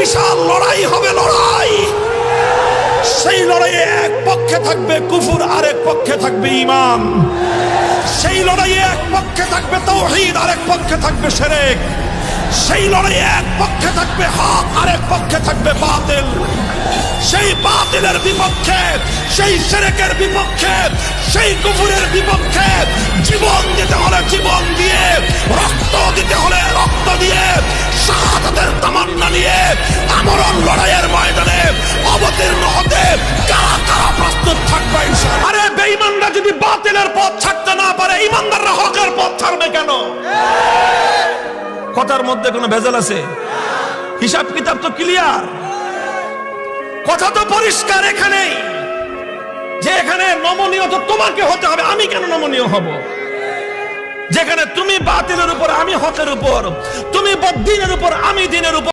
বিশাল লড়াই হবে, লড়াই। সেই লড়াইয়ে এক পক্ষে থাকবে কুফুর, আরেক পক্ষে থাকবে ইমান সেই লড়াইয়ে এক পক্ষে থাকবে তৌহিদ, আরেক পক্ষে থাকবে সেরেক। সেই লড়াইয়ে এক পক্ষে থাকবে হক, আরেক পক্ষে থাকবে বাতিল। সেই বাতিলের বিপক্ষে, সেই সেরেকের বিপক্ষে, সেই কুফুরের বিপক্ষে জীবন দিতে লড়াইয়ের ময়দানে অবতীর্ণ হতে কারা কারা প্রস্তুত থাকবে আরে বেঈমানরা যদি বাতিলের পথ ছাড়তে না পারে ইমানদাররা হকের পথ ছাড়বে কেন? কথার মধ্যে কোনো ভেজাল আছে? হিসাব কিতাব তো ক্লিয়ার। কথা তো পরিষ্কার এখানেই। যে এখানে নমনীয়, তো তোমাকে হতে হবে। আমি কেন নমনীয় হব? যেখানে তুমি বাতিলের উপর, আমি হকের উপর। তুমি বদিনের উপর, আমি দিনের উপর।